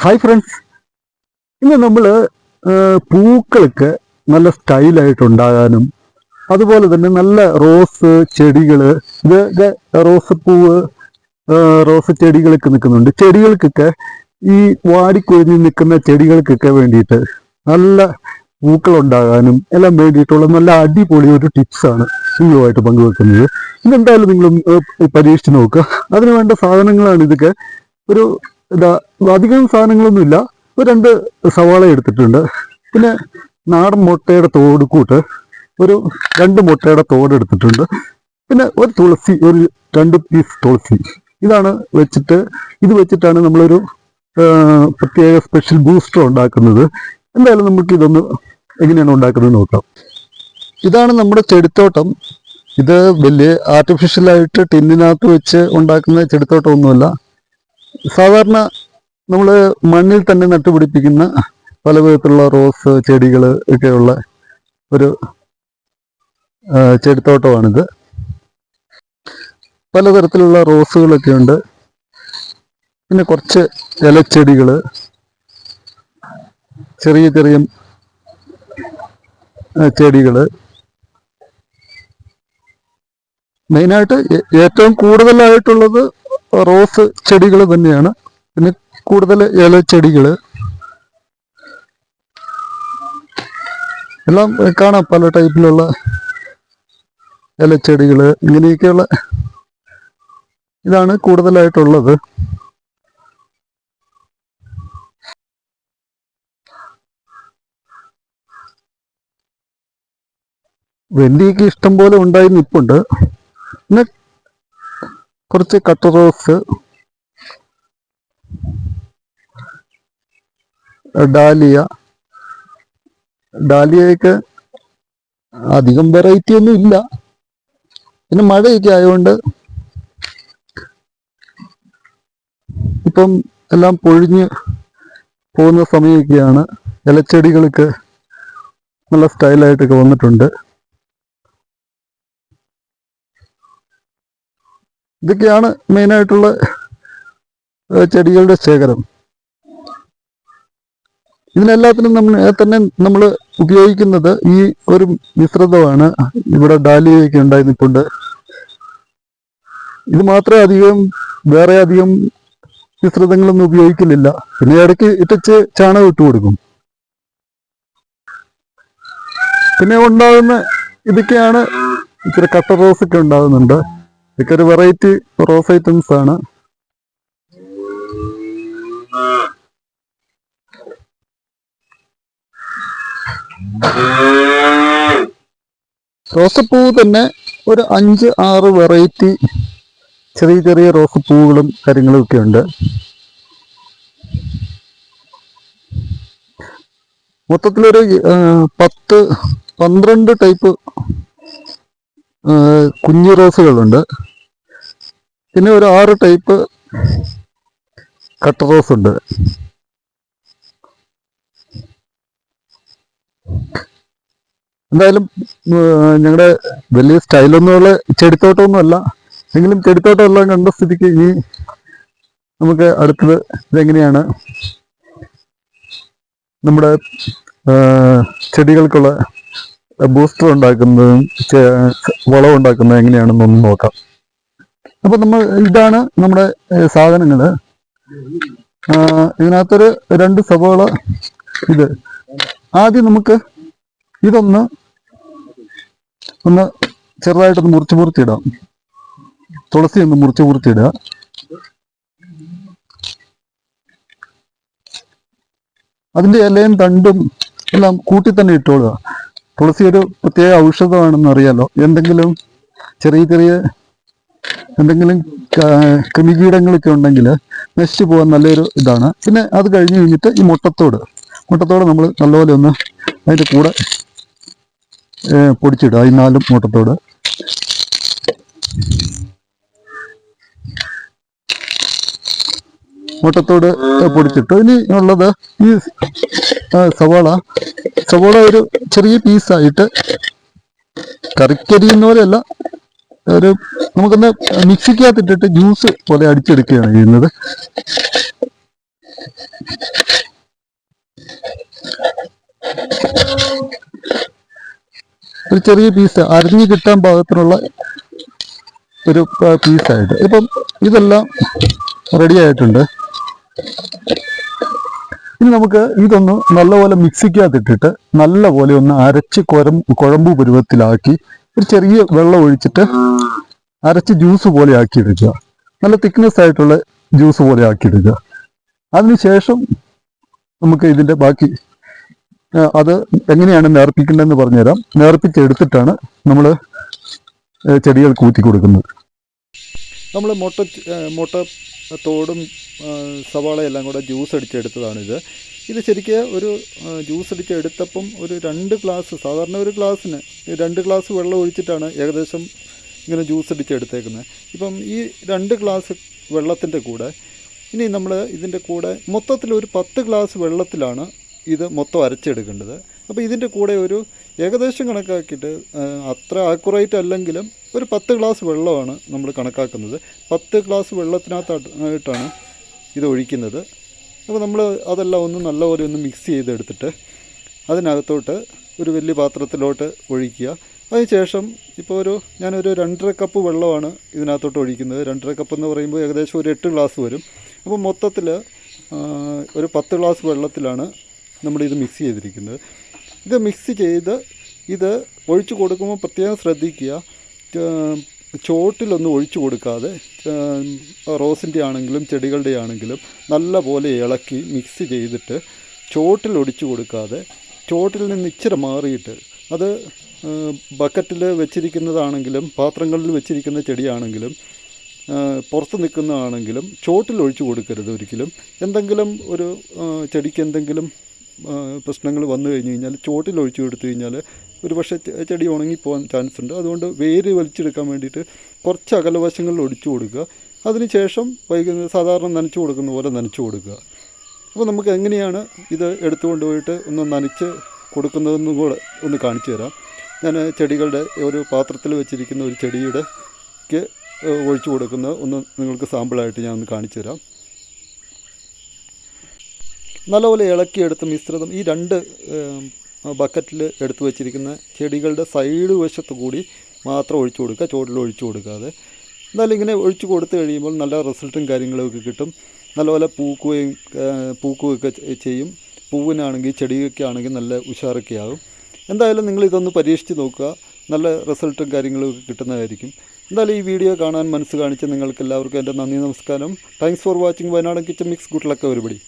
Hi friends ഇന്ന് നമ്മൾ പൂക്കൾക്ക് നല്ല സ്റ്റൈലായിട്ട് ഉണ്ടാകാനും അതുപോലെ തന്നെ നല്ല റോസ് ചെടികൾ ഇത് റോസ് പൂവ് റോസ് ചെടികളൊക്കെ നിൽക്കുന്നുണ്ട്. ചെടികൾക്കൊക്കെ ഈ വാടിക്കൊഴിഞ്ഞ് നിൽക്കുന്ന ചെടികൾക്കൊക്കെ വേണ്ടിയിട്ട് നല്ല പൂക്കൾ ഉണ്ടാകാനും എല്ലാം വേണ്ടിയിട്ടുള്ള നല്ല അടിപൊളി ഒരു ടിപ്സാണ് നിങ്ങളുമായിട്ട് പങ്കുവെക്കുന്നത്. ഇതെന്തായാലും നിങ്ങൾ പരീക്ഷിച്ച് നോക്കുക. അതിന് വേണ്ട സാധനങ്ങളാണ് ഇതൊക്കെ. ഒരു ഇതാ അധികം സാധനങ്ങളൊന്നുമില്ല. ഒരു രണ്ട് സവാള എടുത്തിട്ടുണ്ട്. പിന്നെ നാടൻ മുട്ടയുടെ തോട് കൂട്ട് ഒരു രണ്ട് മുട്ടയുടെ തോട് എടുത്തിട്ടുണ്ട്. പിന്നെ ഒരു തുളസി ഒരു രണ്ട് പീസ് തുളസി. ഇതാണ് വെച്ചിട്ട് ഇത് വെച്ചിട്ടാണ് നമ്മളൊരു പ്രത്യേക സ്പെഷ്യൽ ബൂസ്റ്റർ ഉണ്ടാക്കുന്നത്. എന്തായാലും നമുക്ക് ഇതൊന്ന് എങ്ങനെയാണ് ഉണ്ടാക്കുന്നത് നോക്കാം. ഇതാണ് നമ്മുടെ ചെടിത്തോട്ടം. ഇത് വലിയ ആർട്ടിഫിഷ്യലായിട്ട് ടിന്നിനകത്ത് വെച്ച് ഉണ്ടാക്കുന്ന ചെടിത്തോട്ടമൊന്നുമല്ല. സാധാരണ നമ്മൾ മണ്ണിൽ തന്നെ നട്ടുപിടിപ്പിക്കുന്ന പല വിധത്തിലുള്ള റോസ് ചെടികൾ ഒക്കെയുള്ള ഒരു ചെടിത്തോട്ടമാണിത്. പലതരത്തിലുള്ള റോസുകളൊക്കെ ഉണ്ട്. പിന്നെ കുറച്ച് ഇലച്ചെടികൾ ചെറിയ ചെറിയ ചെടികൾ മെയിനായിട്ട് ഏറ്റവും കൂടുതലായിട്ടുള്ളത് റോസ് ചെടികൾ തന്നെയാണ്. പിന്നെ കൂടുതൽ ഇല ഇലച്ചെടികൾ എല്ലാം കാണാം പല ടൈപ്പിലുള്ള ഇലച്ചെടികൾ ഇങ്ങനെയൊക്കെയുള്ള ഇതാണ് കൂടുതലായിട്ടുള്ളത്. വെണ്ടിയൊക്കെ ഇഷ്ടം പോലെ ഉണ്ടായി നിപ്പുണ്ട്. പിന്നെ കുറച്ച് കട്ട് റോസ് ഡാലിയ. ഡാലിയയൊക്കെ അധികം വെറൈറ്റി ഒന്നും ഇല്ല. പിന്നെ മഴയൊക്കെ ആയതുകൊണ്ട് ഇപ്പം എല്ലാം പൊഴിഞ്ഞ് പോകുന്ന സമയമൊക്കെയാണ്. ഇലച്ചെടികളൊക്കെ നല്ല സ്റ്റൈലായിട്ടൊക്കെ വന്നിട്ടുണ്ട്. ഇതൊക്കെയാണ് മെയിനായിട്ടുള്ള ചെടികളുടെ ശേഖരം. ഇതിനെല്ലാത്തിനും നമ്മൾ തന്നെ നമ്മൾ ഉപയോഗിക്കുന്നത് ഈ ഒരു മിശ്രിതമാണ്. ഇവിടെ ഡാലിയൊക്കെ ഉണ്ടായി നിൽപ്പുണ്ട്. ഇത് മാത്രമേ അധികം വേറെ അധികം മിശ്രിതങ്ങളൊന്നും ഉപയോഗിക്കുന്നില്ല പിന്നെ ഇടയ്ക്ക് ഇട്ടിച്ച് ചാണകം ഇട്ട് കൊടുക്കും. പിന്നെ ഉണ്ടാകുന്ന ഇതൊക്കെയാണ് ഇച്ചിരി കട്ട റോസൊക്കെ ഉണ്ടാകുന്നുണ്ട്. ഇതൊക്കെ ഒരു വെറൈറ്റി റോസ് ഐറ്റംസ് ആണ്. റോസപ്പൂ തന്നെ ഒരു അഞ്ച് ആറ് വെറൈറ്റി ചെറിയ ചെറിയ റോസപ്പൂവുകളും കാര്യങ്ങളും ഒക്കെ ഉണ്ട്. മൊത്തത്തിലൊരു പത്ത് പന്ത്രണ്ട് ടൈപ്പ് കുഞ്ഞു റോസുകളുണ്ട്. പിന്നെ ഒരു ആറ് ടൈപ്പ് കട്ട് റോസ് ഉണ്ട് എന്തായാലും ഞങ്ങളുടെ വലിയ സ്റ്റൈലൊന്നുമുള്ള ചെടിത്തോട്ടമൊന്നുമല്ല. എങ്കിലും ചെടിത്തോട്ടം എല്ലാം കണ്ട സ്ഥിതിക്ക് ഇനി നമുക്ക് അടുത്തത് ഇതെങ്ങനെയാണ്? നമ്മുടെ ചെടികൾക്കുള്ള ബൂസ്റ്റർ ഉണ്ടാക്കുന്നതും വളം ഉണ്ടാക്കുന്നത് ഉണ്ടാക്കുന്നതും എങ്ങനെയാണെന്നൊന്ന് നോക്കാം. അപ്പൊ നമ്മൾ ഇതാണ് നമ്മുടെ സാധനങ്ങൾ ഇതിനകത്തൊരു രണ്ട് സഭകൾ ഇത്. ആദ്യം നമുക്ക് ഇതൊന്ന് ഒന്ന് ചെറുതായിട്ടൊന്ന് മുറിച്ച് മുറിച്ചിടാം. തുളസി ഒന്ന് മുറിച്ച് മുറിച്ചിടുക. അതിന്റെ ഇലയും തണ്ടും എല്ലാം കൂട്ടി തന്നെ ഇട്ടോളുക തുളസി ഒരു പ്രത്യേക ഔഷധമാണെന്ന് അറിയാലോ. എന്തെങ്കിലും ചെറിയ ചെറിയ എന്തെങ്കിലും കൃമികീടങ്ങളൊക്കെ ഉണ്ടെങ്കിൽ നശിച്ചു പോകാൻ നല്ലൊരു ഇതാണ്. പിന്നെ അത് കഴിഞ്ഞ് കഴിഞ്ഞിട്ട് ഈ മുട്ടത്തോട്. മുട്ടത്തോട് നമ്മൾ നല്ലപോലെ ഒന്ന് അതിന്റെ കൂടെ പൊടിച്ചിടുക. ഈ നാലും മുട്ടത്തോട്. മുട്ടത്തോട് പൊടിച്ചിട്ടു. ഇനി ഉള്ളത് ഈ സവാള. സവാള ഒരു ചെറിയ പീസായിട്ട് കറിക്കരിയുന്ന പോലെയല്ല ഒരു നമുക്കൊന്ന് മിക്സിക്കകത്തിട്ടിട്ട് ജ്യൂസ് പോലെ അടിച്ചെടുക്കുകയാണ് ചെയ്യുന്നത്. ഒരു ചെറിയ പീസ് അരിഞ്ഞു കിട്ടാൻ പാകത്തിനുള്ള ഒരു പീസായിട്ട് ഇപ്പം ഇതെല്ലാം റെഡി ആയിട്ടുണ്ട്. ഇനി നമുക്ക് ഇതൊന്ന് നല്ലപോലെ മിക്സിക്കകത്തിട്ടിട്ട് നല്ലപോലെ ഒന്ന് അരച്ച് കുരം കുഴമ്പ് പരുവത്തിലാക്കി ഒരു ചെറിയ വെള്ളം ഒഴിച്ചിട്ട് അരച്ച് ജ്യൂസ് പോലെ ആക്കി എടുക്കുക നല്ല തിക്നെസ് ആയിട്ടുള്ള ജ്യൂസ് പോലെ ആക്കി എടുക്കുക അതിനുശേഷം നമുക്ക് ഇതിന്റെ ബാക്കി അത് എങ്ങനെയാണ് നേർപ്പിക്കേണ്ടതെന്ന് പറഞ്ഞുതരാം. നേർപ്പിച്ചെടുത്തിട്ടാണ് നമ്മൾ ചെടികൾ കൂത്തി കൊടുക്കുന്നത്. നമ്മൾ മുട്ട മുട്ട തോടും സവാളയെല്ലാം കൂടെ ജ്യൂസ് അടിച്ചെടുത്തതാണിത്. ഇത് ശരിക്കും ഒരു ജ്യൂസ് അടിച്ചെടുത്തപ്പം ഒരു രണ്ട് ഗ്ലാസ് സാധാരണ ഒരു ഗ്ലാസ്സിന് രണ്ട് ഗ്ലാസ് വെള്ളം ഒഴിച്ചിട്ടാണ് ഏകദേശം ഇങ്ങനെ ജ്യൂസ് അടിച്ചെടുത്തേക്കുന്നത്. ഇപ്പം ഈ രണ്ട് ഗ്ലാസ് വെള്ളത്തിന്റെ കൂടെ ഇനി നമ്മൾ ഇതിന്റെ കൂടെ മൊത്തത്തിൽ ഒരു പത്ത് ഗ്ലാസ് വെള്ളത്തിലാണ് ഇത് മൊത്തം അരച്ചെടുക്കേണ്ടത്. അപ്പോൾ ഇതിന്റെ കൂടെ ഒരു ഏകദേശം കണക്കാക്കിയിട്ട് അത്ര ആക്കുറേറ്റ് അല്ലെങ്കിലും ഒരു പത്ത് ഗ്ലാസ് വെള്ളമാണ് നമ്മൾ കണക്കാക്കുന്നത്. പത്ത് ഗ്ലാസ് വെള്ളത്തിനകത്തായിട്ടാണ് ഇത് ഒഴിക്കുന്നത്. അപ്പോൾ നമ്മൾ അതെല്ലാം ഒന്ന് നല്ലപോലെ ഒന്ന് മിക്സ് ചെയ്തെടുത്തിട്ട് അതിനകത്തോട്ട് ഒരു വലിയ പാത്രത്തിലോട്ട് ഒഴിക്കുക. അതിനുശേഷം ഇപ്പോൾ ഒരു ഞാനൊരു രണ്ടര കപ്പ് വെള്ളമാണ് ഇതിനകത്തോട്ട് ഒഴിക്കുന്നത്. രണ്ടര കപ്പ് എന്ന് പറയുമ്പോൾ ഏകദേശം ഒരു എട്ട് ഗ്ലാസ് വരും. അപ്പോൾ മൊത്തത്തിൽ ഒരു പത്ത് ഗ്ലാസ് വെള്ളത്തിലാണ് നമ്മളിത് മിക്സ് ചെയ്തിരിക്കുന്നത്. ഇത് മിക്സ് ചെയ്ത് ഇത് ഒഴിച്ചു കൊടുക്കുമ്പോൾ പ്രത്യേകം ശ്രദ്ധിക്കുക. ചോട്ടിലൊന്നും ഒഴിച്ചു കൊടുക്കാതെ റോസിന്റെ ആണെങ്കിലും ചെടികളുടെ ആണെങ്കിലും നല്ല പോലെ ഇളക്കി മിക്സ് ചെയ്തിട്ട് ചോട്ടിൽ ഒഴിച്ചു കൊടുക്കാതെ ചോട്ടിൽ നിന്ന് ഇച്ചിരി മാറിയിട്ട് അത് ബക്കറ്റിൽ വെച്ചിരിക്കുന്നതാണെങ്കിലും പാത്രങ്ങളിൽ വെച്ചിരിക്കുന്ന ചെടിയാണെങ്കിലും പുറത്ത് നിൽക്കുന്നതാണെങ്കിലും ചോട്ടിൽ ഒഴിച്ചു കൊടുക്കരുത് ഒരിക്കലും. എന്തെങ്കിലും ഒരു ചെടിക്ക് എന്തെങ്കിലും പ്രശ്നങ്ങൾ വന്നു കഴിഞ്ഞ് കഴിഞ്ഞാൽ ചോട്ടിൽ ഒഴിച്ചു കൊടുത്തു കഴിഞ്ഞാൽ ഒരു പക്ഷേ ചെടി ഉണങ്ങിപ്പോകാൻ ചാൻസ് ഉണ്ട് അതുകൊണ്ട് വേര് വലിച്ചെടുക്കാൻ വേണ്ടിയിട്ട് കുറച്ച് അകലവശങ്ങളിൽ ഒടിച്ചു കൊടുക്കുക. അതിനുശേഷം വൈകുന്നേരം സാധാരണ നനച്ചു കൊടുക്കുന്ന പോലെ നനച്ചു കൊടുക്കുക. അപ്പോൾ നമുക്ക് എങ്ങനെയാണ് ഇത് എടുത്തുകൊണ്ട് പോയിട്ട് ഒന്ന് നനച്ച് കൊടുക്കുന്നതെന്നും കൂടെ ഒന്ന് കാണിച്ചു തരാം. ഞാൻ ചെടികളുടെ ഒരു പാത്രത്തിൽ വെച്ചിരിക്കുന്ന ഒരു ചെടിയുടെ ഒഴിച്ചു കൊടുക്കുന്ന ഒന്ന് നിങ്ങൾക്ക് സാമ്പിളായിട്ട് ഞാൻ ഒന്ന് കാണിച്ചു തരാം. നല്ലപോലെ ഇളക്കിയെടുത്ത് മിശ്രിതം ഈ രണ്ട് ബക്കറ്റിൽ എടുത്തു വച്ചിരിക്കുന്ന ചെടികളുടെ സൈഡ് വശത്ത് കൂടി മാത്രം ഒഴിച്ചു കൊടുക്കുക ചോട്ടിൽ ഒഴിച്ചു കൊടുക്കാതെ. എന്നാലും ഇങ്ങനെ ഒഴിച്ചു കൊടുത്തു കഴിയുമ്പോൾ നല്ല റിസൾട്ടും കാര്യങ്ങളൊക്കെ കിട്ടും. നല്ലപോലെ പൂക്കുകയും പൂക്കുകയൊക്കെ ചെയ്യും. പൂവിനാണെങ്കിൽ ചെടിയൊക്കെ ആണെങ്കിൽ നല്ല ഉഷാറൊക്കെ ആകും എന്തായാലും നിങ്ങൾ ഇതൊന്ന് പരീക്ഷിച്ച് നോക്കുക. നല്ല റിസൾട്ടും കാര്യങ്ങളൊക്കെ കിട്ടുന്നതായിരിക്കും. എന്തായാലും ഈ വീഡിയോ കാണാൻ മനസ്സ് കാണിച്ച നിങ്ങൾക്ക് എല്ലാവർക്കും എന്റെ നന്ദി നമസ്കാരം. Thanks for watching Wayanadan kitchen mix good luck ഒരുപടി